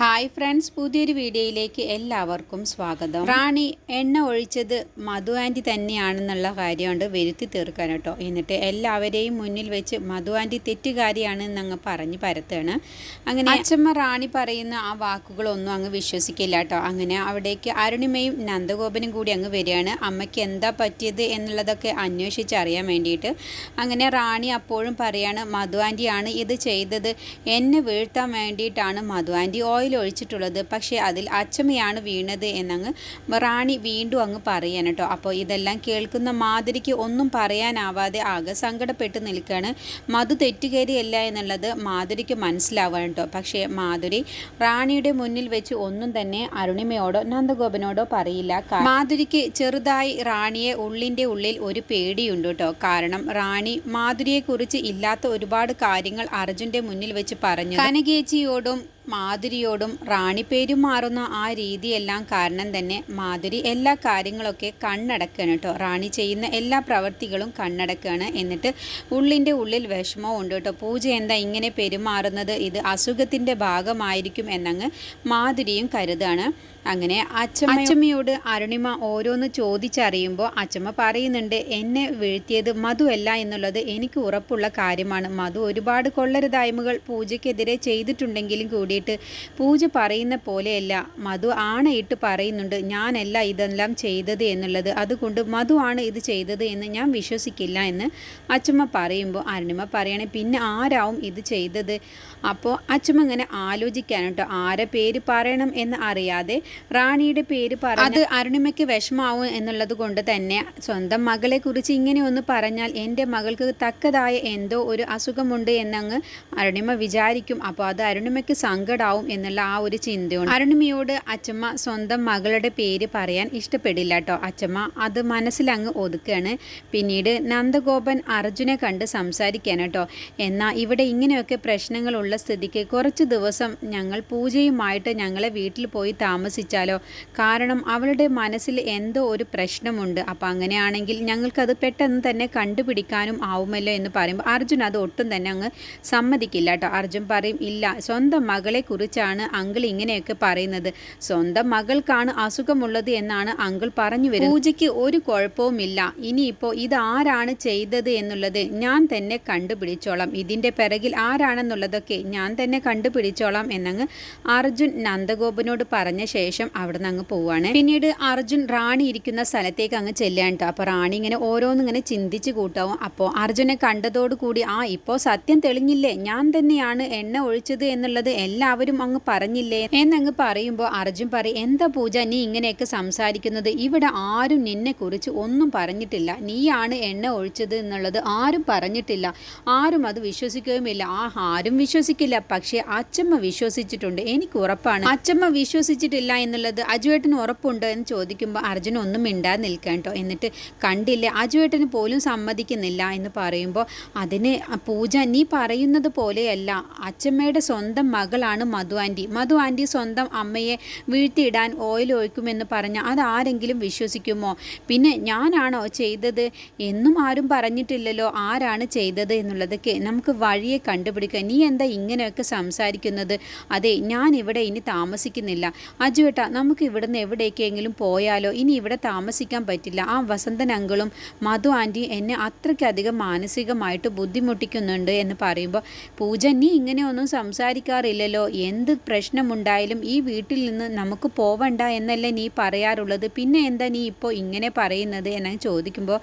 Hi friends പുതിയൊരു വീഡിയോയിലേക്ക് എല്ലാവർക്കും സ്വാഗതം. റാണി എണ്ണ ഒഴിച്ചത് മധു ആന്റി തന്നെയാണെന്നുള്ള കാര്യമുണ്ട്. വരുത്തി തീർക്കാൻ കേട്ടോ. എന്നിട്ട് എല്ലാവരെയും മുന്നിൽ വെച്ച് മധു ആന്റി തെറ്റുകാരിയാണെന്ന് അങ്ങ് പറഞ്ഞ് പരത്താണ് അങ്ങനെ അച്ഛമ്മ റാണി പറയുന്ന ആ വാക്കുകളൊന്നും അങ്ങ് വിശ്വസിക്കില്ല കേട്ടോ. അങ്ങനെ അവിടേക്ക് അരുണിമയും നന്ദഗോപനും കൂടി അങ്ങ് വരികയാണ്. അമ്മയ്ക്ക് എന്താ പറ്റിയത് എന്നുള്ളതൊക്കെ അന്വേഷിച്ചറിയാൻ വേണ്ടിയിട്ട്. അങ്ങനെ റാണി അപ്പോഴും പറയാണ് മധു ആന്റിയാണ് ഇത് ചെയ്തത്. എന്നെ വീഴ്ത്താൻ വേണ്ടിയിട്ടാണ് മധു ആന്റി ഓയിൽ ഒഴിച്ചിട്ടുള്ളത്. പക്ഷേ അതിൽ അച്ചമ്മയാണ് വീണത് എന്നങ്ങ് റാണി വീണ്ടും അങ്ങ് പറയാൻ കേട്ടോ. അപ്പോൾ ഇതെല്ലാം കേൾക്കുന്ന മാതിരിക്ക് ഒന്നും പറയാനാവാതെ ആകെ സങ്കടപ്പെട്ട് നിൽക്കുകയാണ്. മധു തെറ്റുകയറിയല്ല എന്നുള്ളത് മാധുരിക്ക് മനസ്സിലാവാൻ കേട്ടോ. പക്ഷേ മാധുരി റാണിയുടെ മുന്നിൽ വെച്ച് ഒന്നും തന്നെ അരുണിമയോടോ നന്ദഗോപനോടോ പറയില്ല. മാധുരിക്ക് ചെറുതായി റാണിയെ ഉള്ളിന്റെ ഉള്ളിൽ ഒരു പേടിയുണ്ട് കേട്ടോ. കാരണം റാണി മാധുരിയെക്കുറിച്ച് ഇല്ലാത്ത ഒരുപാട് കാര്യങ്ങൾ അർജുന്റെ മുന്നിൽ വെച്ച് പറഞ്ഞു കനകേച്ചിയോടും മാധുരിയോടും റാണി പെരുമാറുന്ന ആ രീതിയെല്ലാം കാരണം തന്നെ മാധുരി എല്ലാ കാര്യങ്ങളൊക്കെ കണ്ണടക്കുകയാണ് കേട്ടോ. റാണി ചെയ്യുന്ന എല്ലാ പ്രവൃത്തികളും കണ്ണടക്കുകയാണ് എന്നിട്ട് ഉള്ളിന്റെ ഉള്ളിൽ വിഷമവും ഉണ്ട് കേട്ടോ. പൂജ എന്താ ഇങ്ങനെ പെരുമാറുന്നത്? ഇത് അസുഖത്തിന്റെ ഭാഗമായിരിക്കും എന്നങ്ങ് മാധുരിയും കരുതാണ്. അങ്ങനെ അച്ഛമ്മ അച്ഛമ്മയോട് അരുണിമ ഓരോന്ന് ചോദിച്ചറിയുമ്പോൾ അച്ഛമ്മ പറയുന്നുണ്ട് എന്നെ വീഴ്ത്തിയത് മധു അല്ല എന്നുള്ളത് എനിക്ക് ഉറപ്പുള്ള കാര്യമാണ്. മധു ഒരുപാട് കൊള്ളരുതായ്മകൾ പൂജയ്ക്കെതിരെ ചെയ്തിട്ടുണ്ടെങ്കിലും കൂടിയിട്ട് പൂജ പറയുന്ന പോലെയല്ല. മധു ആണയിട്ട് പറയുന്നുണ്ട് ഞാനല്ല ഇതെല്ലാം ചെയ്തത് എന്നുള്ളത്. അതുകൊണ്ട് മധു ആണ് ഇത് ചെയ്തത് എന്ന് ഞാൻ വിശ്വസിക്കില്ല എന്ന് അച്ഛമ്മ പറയുമ്പോൾ അരുണിമ പറയണേ പിന്നെ ആരാവും ഇത് ചെയ്തത്? അപ്പോൾ അച്ഛമ്മ ഇങ്ങനെ ആലോചിക്കാൻ കേട്ടോ ആരെ പേര് പറയണം എന്ന് അറിയാതെ റാണിയുടെ പേര് പറ അത് അരുണിമയ്ക്ക് വിഷമാവും എന്നുള്ളത് കൊണ്ട് തന്നെ സ്വന്തം മകളെ കുറിച്ച് ഇങ്ങനെ ഒന്ന് പറഞ്ഞാൽ എന്റെ മകൾക്ക് തക്കതായ എന്തോ ഒരു അസുഖമുണ്ട് എന്നങ്ങ് അരുണിമ വിചാരിക്കും. അപ്പോൾ അത് അരുണിമയ്ക്ക് സങ്കടാവും എന്നുള്ള ആ ഒരു ചിന്തയുണ്ട്. അരുണിമയോട് അച്ചമ്മ സ്വന്തം മകളുടെ പേര് പറയാൻ ഇഷ്ടപ്പെടില്ല കേട്ടോ അച്ചമ്മ അത് മനസ്സിലങ്ങ് ഒതുക്കുകയാണ് പിന്നീട് നന്ദഗോപൻ അർജുനെ കണ്ട് സംസാരിക്കാൻ കേട്ടോ എന്നാൽ ഇവിടെ ഇങ്ങനെയൊക്കെ പ്രശ്നങ്ങളുള്ള സ്ഥിതിക്ക് കുറച്ച് ദിവസം ഞങ്ങൾ പൂജയുമായിട്ട് ഞങ്ങളെ വീട്ടിൽ പോയി താമസിച്ചാലോ? കാരണം അവളുടെ മനസ്സിൽ എന്തോ ഒരു പ്രശ്നമുണ്ട്. അപ്പം അങ്ങനെയാണെങ്കിൽ ഞങ്ങൾക്കത് പെട്ടെന്ന് തന്നെ കണ്ടുപിടിക്കാനും ആവുമല്ലോ എന്ന് പറയുമ്പോൾ അർജുൻ അത് ഒട്ടും തന്നെ അങ്ങ് സമ്മതിക്കില്ല കേട്ടോ അർജുൻ പറയും ഇല്ല സ്വന്തം മകളെ കുറിച്ചാണ് അങ്കിൾ ഇങ്ങനെയൊക്കെ പറയുന്നത്. സ്വന്തം മകൾക്കാണ് അസുഖമുള്ളത് എന്നാണ് അങ്കിൾ പറഞ്ഞു വരുന്നത്. പൂജയ്ക്ക് ഒരു കുഴപ്പവുമില്ല. ഇനിയിപ്പോൾ ആരാണ് ചെയ്തത് എന്നുള്ളത് ഞാൻ തന്നെ കണ്ടുപിടിച്ചോളാം. ഇതിന്റെ പിറകിൽ ആരാണെന്നുള്ളതൊക്കെ ഞാൻ തന്നെ കണ്ടുപിടിച്ചോളാം എന്നങ്ങ് അർജുൻ നന്ദഗോപനോട് പറഞ്ഞ ശേഷം അവിടെ അങ്ങ് പോവാണ്. പിന്നീട് അർജുൻ റാണി ഇരിക്കുന്ന സ്ഥലത്തേക്ക് അങ്ങ് ചെല്ലാൻ കേട്ടോ. അപ്പോൾ റാണി ഇങ്ങനെ ഓരോന്നിങ്ങനെ ചിന്തിച്ച് കൂട്ടാവും. അപ്പോൾ അർജുനെ കണ്ടതോടുകൂടി ആ ഇപ്പോൾ സത്യം തെളിഞ്ഞില്ലേ? ഞാൻ തന്നെയാണ് എണ്ണ ഒഴിച്ചത് എന്നുള്ളത് എല്ലാവരും അങ്ങ് പറഞ്ഞില്ലേ? എന്നങ്ങ് പറയുമ്പോൾ അർജുൻ പറയും എന്താ പൂജ നീ ഇങ്ങനെയൊക്കെ സംസാരിക്കുന്നത്? ഇവിടെ ആരും നിന്നെ കുറിച്ച് ഒന്നും പറഞ്ഞിട്ടില്ല. നീയാണ് എണ്ണ ഒഴിച്ചത് എന്നുള്ളത് ആരും പറഞ്ഞിട്ടില്ല. ആരും അത് വിശ്വസിക്കുകയുമില്ല. ആ ആരും വിശ്വസിക്കില്ല. പക്ഷേ അച്ചമ്മ വിശ്വസിച്ചിട്ടുണ്ട്. എനിക്ക് ഉറപ്പാണ്. അച്ചമ്മ വിശ്വസിച്ചിട്ടില്ല എന്നുള്ളത് അജുവേട്ടന് ഉറപ്പുണ്ടോ? എന്ന് ചോദിക്കുമ്പോൾ അർജുൻ ഒന്നും മിണ്ടാതെ നിൽക്കാൻ എന്നിട്ട് കണ്ടില്ല അജുവേട്ടന് പോലും സമ്മതിക്കുന്നില്ല. എന്ന് പറയുമ്പോൾ അതിന് പൂജ നീ പറയുന്നത് പോലെയല്ല. അച്ചമ്മയുടെ സ്വന്തം മകളാണ് മധു ആന്റി. മധു ആന്റി സ്വന്തം അമ്മയെ വീഴ്ത്തിയിടാൻ ഓയിൽ ഒഴിക്കുമെന്ന് പറഞ്ഞാൽ അതാരെങ്കിലും വിശ്വസിക്കുമോ? പിന്നെ ഞാനാണോ ചെയ്തത്? എന്നും ആരും പറഞ്ഞിട്ടില്ലല്ലോ ആരാണ് ചെയ്തത് എന്നുള്ളതൊക്കെ നമുക്ക് വഴിയെ കണ്ടുപിടിക്കുക നീ എന്താ ഇങ്ങനെയൊക്കെ സംസാരിക്കുന്നത്? അതെ ഞാൻ ഇവിടെ ഇനി താമസിക്കുന്നില്ല. അജുവേട്ട നമുക്ക് ഇവിടുന്ന് എവിടേക്കെങ്കിലും പോയാലോ? ഇനി ഇവിടെ താമസിക്കാൻ പറ്റില്ല. ആ വസന്തൻ അങ്കിളും മധു ആന്റി എന്നെ അത്രയ്ക്കധികം മാനസികമായിട്ട് ബുദ്ധിമുട്ടിക്കുന്നുണ്ട് എന്ന് പറയുമ്പോൾ പൂജ നീ ഇങ്ങനെയൊന്നും സംസാരിക്കാറില്ലല്ലോ. എന്ത് പ്രശ്നമുണ്ടായാലും ഈ വീട്ടിൽ നിന്ന് നമുക്ക് പോവണ്ട എന്നല്ലേ നീ പറയാറുള്ളത്. പിന്നെ എന്താ നീ ഇപ്പോൾ ഇങ്ങനെ പറയുന്നത്? എന്നങ്ങ് ചോദിക്കുമ്പോൾ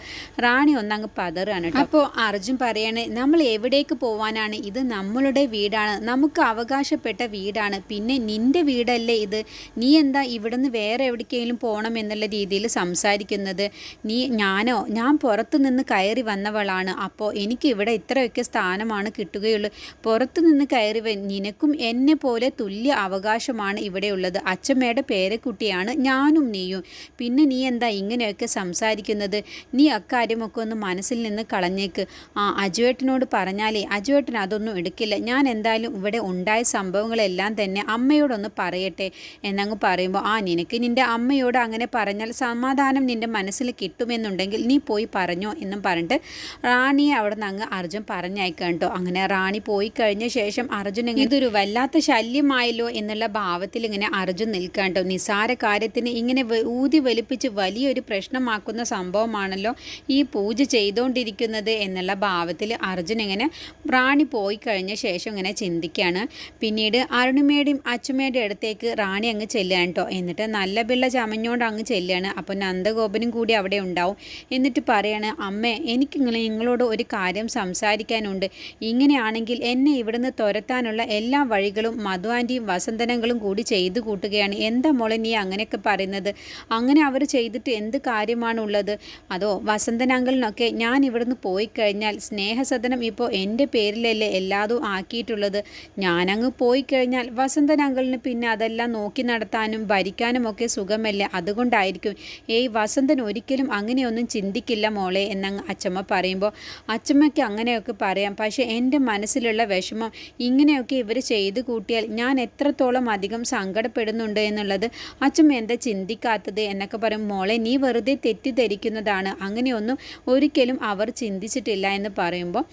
റാണി ഒന്നങ്ങ് പതറാണ് കേട്ടോ. അപ്പോൾ അർജുൻ പറയാണ് നമ്മൾ എവിടേക്ക് പോവാനാണ്? ഇത് നമ്മളുടെ വീടാണ്. നമുക്ക് അവകാശപ്പെട്ട വീടാണ്. പിന്നെ നിന്റെ വീടല്ലേ ഇത്? നീ എന്താ ഇവിടുന്ന് വേറെ എവിടേക്കെങ്കിലും പോകണം എന്നുള്ള രീതിയിൽ സംസാരിക്കുന്നത്? നീ ഞാനോ? ഞാൻ പുറത്തു നിന്ന് കയറി വന്നവളാണ്. അപ്പോൾ എനിക്ക് ഇവിടെ ഇത്രയൊക്കെ സ്ഥാനമാണ് കിട്ടുകയുള്ളൂ. പുറത്തു നിന്ന് കയറി നിനക്കും എന്നെ പോലെ തുല്യ അവകാശമാണ് ഇവിടെയുള്ളത്. അച്ഛമ്മയുടെ പേരക്കുട്ടിയാണ് ഞാനും നീയും. പിന്നെ നീ എന്താ ഇങ്ങനെയൊക്കെ സംസാരിക്കുന്നത്? നീ അക്കാര്യമൊക്കെ ഒന്ന് മനസ്സിൽ നിന്ന് കളഞ്ഞേക്ക്. ആ അജുവേട്ടനോട് പറഞ്ഞാലേ അജുവേട്ടൻ അതൊന്നും എടുക്കില്ല. ഞാൻ എന്തായാലും ഇവിടെ ഉണ്ടായ സംഭവങ്ങളെല്ലാം തന്നെ അമ്മയോടൊന്ന് പറയട്ടെ എന്നങ്ങ് പറയുമ്പോൾ ആ നിനക്ക് നിന്റെ അമ്മയോട് അങ്ങനെ പറഞ്ഞാൽ സമാധാനം നിന്റെ മനസ്സിൽ കിട്ടുമെന്നുണ്ടെങ്കിൽ നീ പോയി പറഞ്ഞോ എന്നും പറഞ്ഞിട്ട് റാണിയെ അവിടെ നിന്ന് അങ്ങ് അർജുൻ പറഞ്ഞയക്കാം കേട്ടോ. അങ്ങനെ റാണി പോയി കഴിഞ്ഞ ശേഷം അർജുൻ ഇതൊരു വല്ലാത്ത വല്ലാത്ത ശല്യമായല്ലോ എന്നുള്ള ഭാവത്തിൽ ഇങ്ങനെ അർജുൻ നിൽക്കാണ്ടോ? നിസാര കാര്യത്തിന് ഇങ്ങനെ ഊതി വലിപ്പിച്ച് വലിയൊരു പ്രശ്നമാക്കുന്ന സംഭവമാണല്ലോ ഈ പൂജ ചെയ്തുകൊണ്ടിരിക്കുന്നത് എന്നുള്ള ഭാവത്തിൽ അർജുൻ ഇങ്ങനെ റാണി പോയി കഴിഞ്ഞ ശേഷം ഇങ്ങനെ ചിന്തിക്കുകയാണ് പിന്നീട് അരുണിമയുടെയും അച്ചുമ്മയുടെ അടുത്തേക്ക് റാണി അങ്ങ് ചെല്ലുകയാണ് കേട്ടോ എന്നിട്ട് നല്ല പിള്ള ചമഞ്ഞോണ്ട് അങ്ങ് ചെല്ലുകയാണ്. അപ്പോൾ നന്ദഗോപനും കൂടി അവിടെ ഉണ്ടാവും. എന്നിട്ട് പറയാണ് അമ്മേ എനിക്ക് നിങ്ങളെ നിങ്ങളോട് ഒരു കാര്യം സംസാരിക്കാനുണ്ട്. ഇങ്ങനെയാണെങ്കിൽ എന്നെ ഇവിടുന്ന് തുരത്താനുള്ള എല്ലാ വഴികളും മധു ആന്റിയും വസന്തനങ്ങളും കൂടി ചെയ്തു കൂട്ടുകയാണ്. എന്താ മോളെ നീ അങ്ങനെയൊക്കെ പറയുന്നത്? അങ്ങനെ അവർ ചെയ്തിട്ട് എന്ത് കാര്യമാണുള്ളത്? അതോ വസന്തൻ അങ്കിളിനൊക്കെ ഞാൻ ഇവിടുന്ന് പോയി കഴിഞ്ഞാൽ സ്നേഹസദനം ഇപ്പോൾ എന്റെ പേരിലല്ലേ എല്ലാതും ആക്കിയിട്ടുള്ളത്? ഞാനങ്ങ് പോയി കഴിഞ്ഞാൽ വസന്തൻ അങ്കിളിന് പിന്നെ അതെല്ലാം നോക്കി നടത്താനും ഭരിക്കാനും ഒക്കെ സുഖമല്ലേ? അതുകൊണ്ടായിരിക്കും. ഏയ് വസന്തൻ ഒരിക്കലും അങ്ങനെയൊന്നും ചിന്തിക്കില്ല മോളെ എന്നങ്ങ് അച്ചമ്മ പറയുമ്പോൾ. അച്ചമ്മയ്ക്ക് അങ്ങനെയൊക്കെ പറയാം. പക്ഷേ എന്റെ മനസ്സിലുള്ള വിഷമം ഇങ്ങനെയൊക്കെ ഇവർ ചെയ്തു കൂട്ടിയാൽ ഞാൻ എത്രത്തോളം അധികം സങ്കടപ്പെടുന്നുണ്ട് എന്നുള്ളത് അച്ഛൻ എന്താ ചിന്തിക്കാത്തത് എന്നൊക്കെ പറയും. മോളെ നീ വെറുതെ തെറ്റിദ്ധരിക്കുന്നതാണ്. അങ്ങനെയൊന്നും ഒരിക്കലും അവർ ചിന്തിച്ചിട്ടില്ല എന്ന് പറയുമ്പോൾ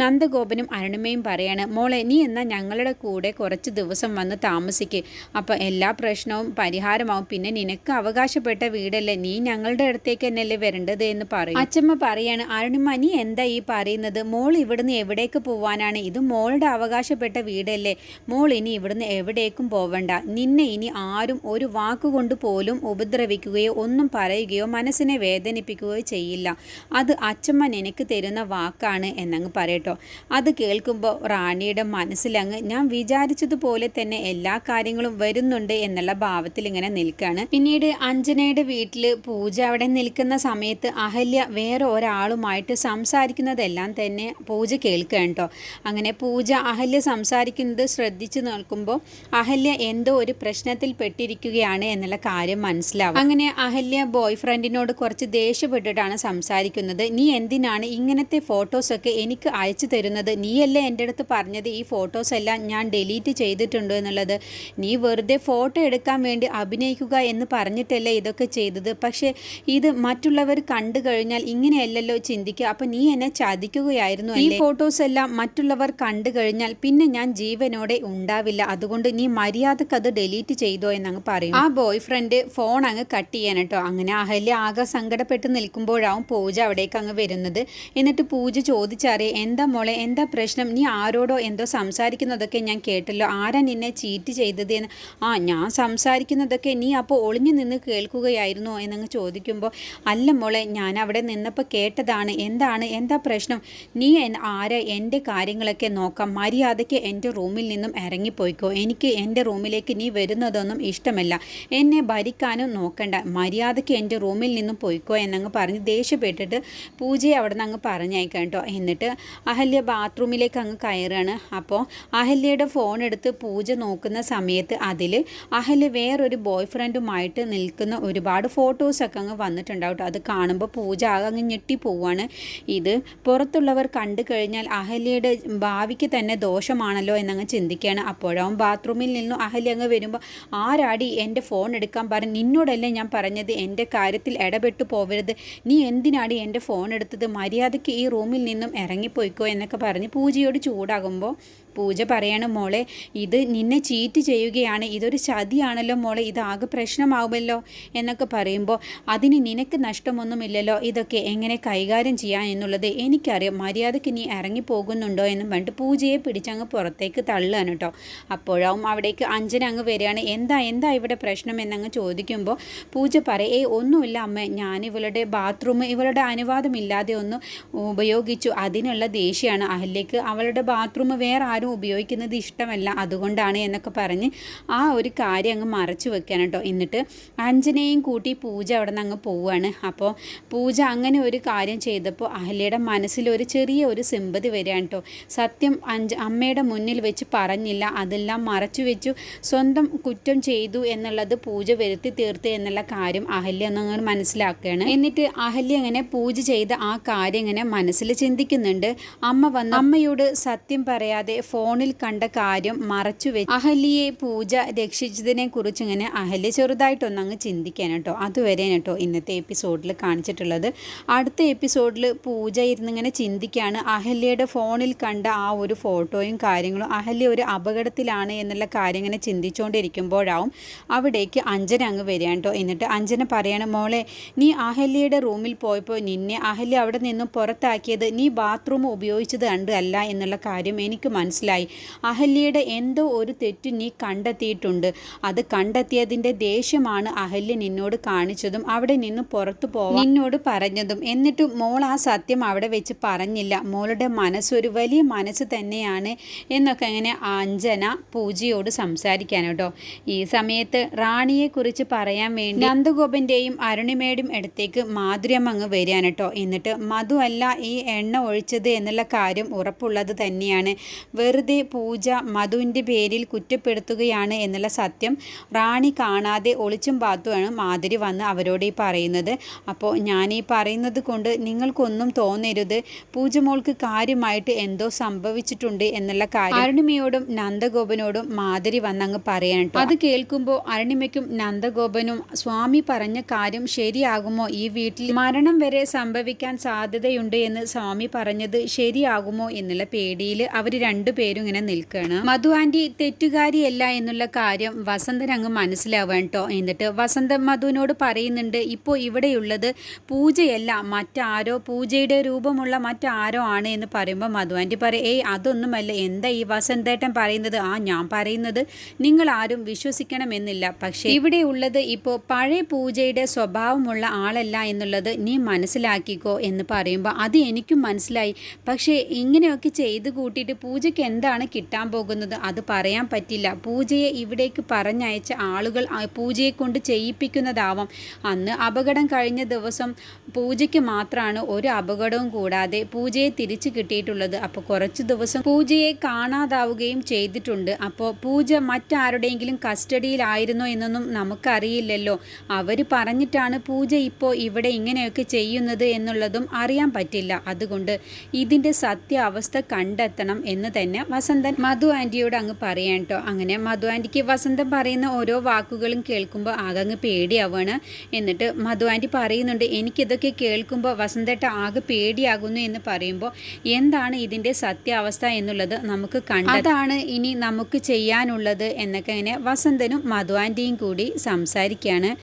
നന്ദഗോപനും അരുണിമയും പറയാണ് മോളെ നീ എന്നാൽ ഞങ്ങളുടെ കൂടെ കുറച്ച് ദിവസം വന്ന് താമസിക്കേ. അപ്പോൾ എല്ലാ പ്രശ്നവും പരിഹാരമാവും. പിന്നെ നിനക്ക് അവകാശപ്പെട്ട വീടല്ലേ? നീ ഞങ്ങളുടെ അടുത്തേക്ക് തന്നെയല്ലേ വരേണ്ടത്? എന്ന് പറയും. അച്ഛമ്മ പറയാണ് അരുണിമ നീ എന്താ ഈ പറയുന്നത്? മോൾ ഇവിടുന്ന് എവിടേക്ക് പോവാനാണ്? ഇത് മോളുടെ അവകാശപ്പെട്ട വീടല്ലേ. മോൾ ഇനി ഇവിടുന്ന് എവിടേക്കും പോവണ്ട. നിന്നെ ഇനി ആരും ഒരു വാക്കുകൊണ്ട് പോലും ഉപദ്രവിക്കുകയോ ഒന്നും പറയുകയോ മനസ്സിനെ വേദനിപ്പിക്കുകയോ ചെയ്യില്ല. അത് അച്ചമ്മ എനിക്ക് തരുന്ന വാക്കാണ് എന്നങ്ങ് പറയട്ടോ. അത് കേൾക്കുമ്പോൾ റാണിയുടെ മനസ്സിലങ്ങ് ഞാൻ വിചാരിച്ചതുപോലെ തന്നെ എല്ലാ കാര്യങ്ങളും വരുന്നുണ്ട് എന്നുള്ള ഭാവത്തിൽ ഇങ്ങനെ നിൽക്കുകയാണ് പിന്നീട് അഞ്ജനയുടെ വീട്ടിൽ പൂജ അവിടെ നിൽക്കുന്ന സമയത്ത് അഹല്യ വേറെ ഒരാളുമായിട്ട് സംസാരിക്കുന്നതെല്ലാം തന്നെ പൂജ കേൾക്കുകയാണ് കേട്ടോ അങ്ങനെ പൂജ അഹല്യ സംസാരിക്കുന്നത് ശ്രദ്ധിച്ചു നോക്കുമ്പോൾ അഹല്യ എന്തോ ഒരു പ്രശ്നത്തിൽ പെട്ടിരിക്കുകയാണ് എന്നുള്ള കാര്യം മനസ്സിലാവും. അങ്ങനെ അഹല്യ ബോയ് ഫ്രണ്ടിനോട് കുറച്ച് ദേഷ്യപ്പെട്ടിട്ടാണ് സംസാരിക്കുന്നത്. നീ എന്തിനാണ് ഇങ്ങനത്തെ ഫോട്ടോസൊക്കെ എനിക്ക് അയച്ചു തരുന്നത്? നീയല്ലേ എന്റെ അടുത്ത് പറഞ്ഞത് ഈ ഫോട്ടോസ് എല്ലാം ഞാൻ ഡിലീറ്റ് ചെയ്തിട്ടുണ്ട് എന്നുള്ളത്? നീ വെറുതെ ഫോട്ടോ എടുക്കാൻ വേണ്ടി അഭിനയിക്കുക എന്ന് പറഞ്ഞിട്ടല്ലേ ഇതൊക്കെ ചെയ്തത്? പക്ഷേ ഇത് മറ്റുള്ളവർ കണ്ടു കഴിഞ്ഞാൽ ഇങ്ങനെയല്ലല്ലോ ചിന്തിക്കുക. അപ്പം നീ എന്നെ ചതിക്കുകയായിരുന്നു ഈ ഫോട്ടോസ് എല്ലാം മറ്റുള്ളവർ കണ്ടു കഴിഞ്ഞാൽ പിന്നെ ഞാൻ ജീവനോടെ ഉണ്ടാവില്ല. അതുകൊണ്ട് നീ മര്യാദയ്ക്ക് അത് ഡിലീറ്റ് ചെയ്തോ എന്നങ്ങ് പറയും. ആ ബോയ് ഫ്രണ്ട് ഫോൺ അങ്ങ് കട്ട് ചെയ്യാൻ കേട്ടോ അങ്ങനെ അഹല്യ ആകെ സങ്കടപ്പെട്ട് നിൽക്കുമ്പോഴാവും പൂജ അവിടേക്ക് അങ്ങ് വരുന്നത്. എന്നിട്ട് പൂജ ചോദിച്ചറിയ എന്താ മോളെ എന്താ പ്രശ്നം? നീ ആരോടോ എന്തോ സംസാരിക്കുന്നതൊക്കെ ഞാൻ കേട്ടല്ലോ. ആരാ നിന്നെ ചീറ്റ് ചെയ്തത് എന്ന്? ആ ഞാൻ സംസാരിക്കുന്നതൊക്കെ നീ അപ്പോൾ ഒളിഞ്ഞു നിന്ന് കേൾക്കുകയായിരുന്നോ? എന്നങ്ങ് ചോദിക്കുമ്പോൾ അല്ല മോളെ ഞാൻ അവിടെ നിന്നപ്പോൾ കേട്ടതാണ്. എന്താണ്? എന്താ പ്രശ്നം? നീ ആരെ? എന്റെ കാര്യങ്ങളൊക്കെ നോക്കാം. മര്യാദയ്ക്ക് എന്റെ റൂമിൽ നിന്നും ഇറങ്ങിപ്പോയിക്കോ എനിക്ക് എന്റെ റൂമിലേക്ക് നീ വരുന്നതൊന്നും ഇഷ്ടമല്ല. എന്നെ ഭരിക്കാനും നോക്കണ്ട. മര്യാദയ്ക്ക് എന്റെ റൂമിൽ നിന്നും പോയിക്കോ എന്നങ്ങ് പറഞ്ഞ് ദേഷ്യപ്പെട്ടിട്ട് പൂജയെ അവിടെ നിന്ന് അങ്ങ് പറഞ്ഞയക്കാം കേട്ടോ. എന്നിട്ട് അഹല്യ ബാത്റൂമിലേക്ക് അങ്ങ് കയറുകയാണ്. അപ്പോൾ അഹല്യയുടെ ഫോൺ എടുത്ത് പൂജ നോക്കുന്ന സമയത്ത് അതിൽ അഹല്യ വേറൊരു ബോയ് ഫ്രണ്ടുമായിട്ട് നിൽക്കുന്ന ഒരുപാട് ഫോട്ടോസൊക്കെ അങ്ങ് വന്നിട്ടുണ്ടാവും ട്ടോ. അത് കാണുമ്പോൾ പൂജ ആകെ അങ്ങ് ഞെട്ടി പോവാണ് ഇത് പുറത്തുള്ളവർ കണ്ടു കഴിഞ്ഞാൽ അഹല്യയുടെ ഭാവിക്ക് തന്നെ ദോഷമാണല്ലോ എന്നങ്ങ് ചിന്തിക്കുകയാണ് അപ്പോഴാവും ബാത്റൂമിൽ നിന്നും അഹല്യ അങ്ങ് വരുമ്പോൾ ആരാടി എന്റെ ഫോൺ എടുക്കാൻ പറഞ്ഞു നിന്നോടല്ലേ ഞാൻ പറഞ്ഞത്? എന്റെ കാര്യത്തിൽ ഇടപെട്ടു പോവരുത്. നീ എന്തിനാടി എന്റെ ഫോൺ എടുത്തത്? മര്യാദയ്ക്ക് ഈ റൂമിൽ നിന്നും ഇറങ്ങിപ്പോയിക്കോ? എന്നൊക്കെ പറഞ്ഞ് പൂജയോട് ചൂടാകുമ്പോൾ പൂജ പറയാണ് മോളെ. ഇത് നിന്നെ ചീറ്റ് ചെയ്യുകയാണ്. ഇതൊരു ചതിയാണല്ലോ മോളെ. ഇത് ഇതാകെ പ്രശ്നമാവുമല്ലോ എന്നൊക്കെ പറയുമ്പോൾ അതിന് നിനക്ക് നഷ്ടമൊന്നുമില്ലല്ലോ. ഇതൊക്കെ എങ്ങനെ കൈകാര്യം ചെയ്യാം എന്നുള്ളത് എനിക്കറിയാം. മര്യാദയ്ക്ക് നീ ഇറങ്ങിപ്പോകുന്നുണ്ടോ എന്നും പറഞ്ഞിട്ട് പൂജയെ പിടിച്ചങ്ങ് പുറത്തേക്ക് തള്ളുകയാണ് കേട്ടോ. അപ്പോഴാവും അവിടേക്ക് അഞ്ജന അങ്ങ് വരികയാണ്. എന്താ എന്താ ഇവിടെ പ്രശ്നം എന്നങ്ങ് ചോദിക്കുമ്പോൾ പൂജ പറയും ഏയ് ഒന്നുമില്ല അമ്മ. ഞാൻ ഇവളുടെ ബാത്റൂം ഇവളുടെ അനുവാദമില്ലാതെ ഒന്ന് ഉപയോഗിച്ചു. അതിനുള്ള ദേഷ്യമാണ്. അഹല്യക്ക് അവളുടെ ബാത്റൂം വേറെ ആരും ഉപയോഗിക്കുന്നത് ഇഷ്ടമല്ല അതുകൊണ്ടാണ് എന്നൊക്കെ പറഞ്ഞ് ആ ഒരു കാര്യം അങ്ങ് മറച്ചു വെക്കാൻ കേട്ടോ. എന്നിട്ട് അഞ്ജനയും കൂട്ടി പൂജ അവിടെ നിന്ന് അങ്ങ് പോവുകയാണ് അപ്പോൾ പൂജ അങ്ങനെ ഒരു കാര്യം ചെയ്തപ്പോൾ അഹല്യയുടെ മനസ്സിൽ ഒരു ചെറിയ ഒരു സിമ്പതി വരികയാണ് കേട്ടോ. സത്യം അഞ്ച് അമ്മയുടെ മുന്നിൽ വെച്ച് പറഞ്ഞില്ല. അതെല്ലാം മറച്ചു വെച്ചു. സ്വന്തം കുറ്റം ചെയ്തു എന്നുള്ളത് പൂജ വരുത്തി തീർത്ത് എന്നുള്ള കാര്യം അഹല്യ എന്നങ്ങനെ മനസ്സിലാക്കുകയാണ്. എന്നിട്ട് അഹല്യ അങ്ങനെ പൂജ ചെയ്ത ആ കാര്യം ഇങ്ങനെ മനസ്സിൽ ചിന്തിക്കുന്നുണ്ട്. അമ്മ വന്ന് അമ്മയോട് സത്യം പറയാതെ ഫോണിൽ കണ്ട കാര്യം മറച്ചു വെച്ച് അഹല്യയെ പൂജ രക്ഷിച്ചതിനെ കുറിച്ച് ഇങ്ങനെ അഹല്യ ചെറുതായിട്ടൊന്ന് അങ്ങ് ചിന്തിക്കാൻ കേട്ടോ. അതുവരെ കേട്ടോ ഇന്നത്തെ എപ്പിസോഡിൽ കാണിച്ചിട്ടുള്ളത്. അടുത്ത എപ്പിസോഡിൽ പൂജ ഇരുന്നിങ്ങനെ ചിന്തിക്കുകയാണ് അഹല്യയുടെ ഫോണിൽ കണ്ട ആ ഒരു ഫോട്ടോയും കാര്യങ്ങളും അഹല്യ ഒരു അപകടത്തിലാണ് എന്നുള്ള കാര്യം ഇങ്ങനെ ചിന്തിച്ചുകൊണ്ടിരിക്കുമ്പോഴാവും അവിടേക്ക് അഞ്ജന അങ്ങ് വരികയാണ് കേട്ടോ. എന്നിട്ട് അഞ്ജന പറയാണ് മോളെ നീ അഹല്യയുടെ റൂമിൽ പോയപ്പോൾ നിന്നെ അഹല്യ അവിടെ നിന്നും പുറത്താക്കിയത് നീ ബാത്റൂം ഉപയോഗിച്ചത് കണ്ടല്ല എന്നുള്ള കാര്യം എനിക്ക് മനസ്സിലായി അഹല്യയുടെ എന്തോ ഒരു തെറ്റ് നീ കണ്ടെത്തിയിട്ടുണ്ട്. അത് കണ്ടെത്തിയതിന്റെ ദേഷ്യമാണ് അഹല്യ നിന്നോട് കാണിച്ചതും അവിടെ നിന്ന് പുറത്തു പോവാൻ നിന്നോട് പറഞ്ഞതും. എന്നിട്ടും മോൾ ആ സത്യം അവിടെ വെച്ച് പറഞ്ഞില്ല. മോളുടെ മനസ്സൊരു വലിയ മനസ്സ് തന്നെയാണ് എന്നൊക്കെ അങ്ങനെ അഞ്ജന പൂജയോട് സംസാരിക്കാൻ കേട്ടോ. ഈ സമയത്ത് റാണിയെക്കുറിച്ച് പറയാൻ വേണ്ടി നന്ദഗോപന്റെയും അരുണിമയുടെയും അടുത്തേക്ക് മാധുര്യമങ്ങ് വരികയാണ് കേട്ടോ. എന്നിട്ട് മധു അല്ല ഈ എണ്ണ ഒഴിച്ചത് എന്നുള്ള കാര്യം ഉറപ്പുള്ളത് തന്നെയാണ്. വെറുതെ പൂജ മധുവിന്റെ പേരിൽ കുറ്റപ്പെടുത്തുകയാണ് എന്നുള്ള സത്യം റാണി കാണാതെ ഒളിച്ചും പാത്തുമാണ് മാധുരി വന്ന് അവരോട് ഈ പറയുന്നത്. അപ്പോൾ ഞാൻ ഈ പറയുന്നത് കൊണ്ട് നിങ്ങൾക്കൊന്നും തോന്നരുത്. പൂജമോൾക്ക് കാര്യമായിട്ട് എന്തോ സംഭവിച്ചിട്ടുണ്ട് എന്നുള്ള കാര്യം അരുണിമയോടും നന്ദഗോപനോടും മാധുരി വന്നങ്ങ് പറയാൻ അത് കേൾക്കുമ്പോൾ അരുണിമയ്ക്കും നന്ദഗോപനും സ്വാമി പറഞ്ഞ കാര്യം ശരിയാകുമോ? ഈ വീട്ടിൽ മരണം വരെ സംഭവിക്കാൻ സാധ്യതയുണ്ട് എന്ന് സ്വാമി പറഞ്ഞത് ശരിയാകുമോ എന്നുള്ള പേടിയിൽ അവർ രണ്ടുപേരും ഇങ്ങനെ നിൽക്കുകയാണ് മധു ആന്റി തെറ്റുകാരിയല്ല എന്നുള്ള കാര്യം വസന്തൻ അങ്ങ് മനസ്സിലാവാൻ കേട്ടോ എന്നിട്ട് വസന്ത മധുവിനോട് പറയുന്നുണ്ട് ഇപ്പോൾ ഇവിടെയുള്ളത് പൂജയല്ല മറ്റാരോ പൂജയുടെ രൂപമുള്ള മറ്റാരോ ആണ് എന്ന് പറയുമ്പോൾ മധു ആന്റി പറയും ഏയ് അതൊന്നുമല്ല. എന്താ ഈ വസന്തേട്ടൻ പറയുന്നത്? ആ ഞാൻ പറയുന്നത് നിങ്ങൾ ആരും വിശ്വസിക്കണമെന്നില്ല. പക്ഷേ ഇവിടെ ഉള്ളത് ഇപ്പോൾ പഴയ പൂജയുടെ സ്വഭാവമുള്ള ആളല്ല എന്നുള്ളത് നീ മനസ്സിലാക്കിക്കോ എന്ന് പറയുമ്പോൾ അത് എനിക്കും മനസ്സിലായി. പക്ഷേ ഇങ്ങനെയൊക്കെ ചെയ്ത് കൂട്ടിയിട്ട് പൂജയ്ക്ക് എന്താണ് കിട്ടാൻ പോകുന്നത്? അത് പറയാൻ പറ്റില്ല. പൂജയെ ഇവിടേക്ക് പറഞ്ഞയച്ച ആളുകൾ പൂജയെ കൊണ്ട് ചെയ്യിപ്പിക്കുന്നതാവാം. അന്ന് അപകടം കഴിഞ്ഞ ദിവസം പൂജയ്ക്ക് മാത്രമാണ് ഒരു അപകടവും കൂടാതെ പൂജയെ തിരിച്ചു കിട്ടിയിട്ടുള്ളത്. അപ്പോൾ കുറച്ച് ദിവസം പൂജയെ കാണാതാവുകയും ചെയ്തിട്ടുണ്ട്. അപ്പോൾ പൂജ മറ്റാരുടെയെങ്കിലും കസ്റ്റഡിയിലായിരുന്നോ എന്നൊന്നും നമുക്കറിയില്ലല്ലോ. അവർ പറഞ്ഞിട്ടാണ് പൂജ ഇപ്പോൾ ഇവിടെ ഇങ്ങനെയൊക്കെ ചെയ്യുന്നത് എന്നുള്ളതും അറിയാൻ പറ്റില്ല. അതുകൊണ്ട് ഇതിന്റെ സത്യാവസ്ഥ കണ്ടെത്തണം എന്ന് തന്നെ വസന്തൻ മധു ആന്റിയോട് അങ്ങ് പറയാൻ കേട്ടോ അങ്ങനെ മധു ആന്റിക്ക് വസന്തൻ പറയുന്ന ഓരോ വാക്കുകളും കേൾക്കുമ്പോൾ ആകെ അങ്ങ് പേടിയാവുകയാണ് എന്നിട്ട് മധു ആന്റി പറയുന്നുണ്ട് എനിക്കിതൊക്കെ കേൾക്കുമ്പോൾ വസന്തേട്ട ആകെ പേടിയാകുന്നു എന്ന് പറയുമ്പോൾ എന്താണ് ഇതിന്റെ സത്യാവസ്ഥ എന്നുള്ളത് നമുക്ക് കണ്ട അതാണ് ഇനി നമുക്ക് ചെയ്യാനുള്ളത് എന്നൊക്കെ ഇങ്ങനെ വസന്തനും മധു ആന്റിയും കൂടി സംസാരിക്കുകയാണ്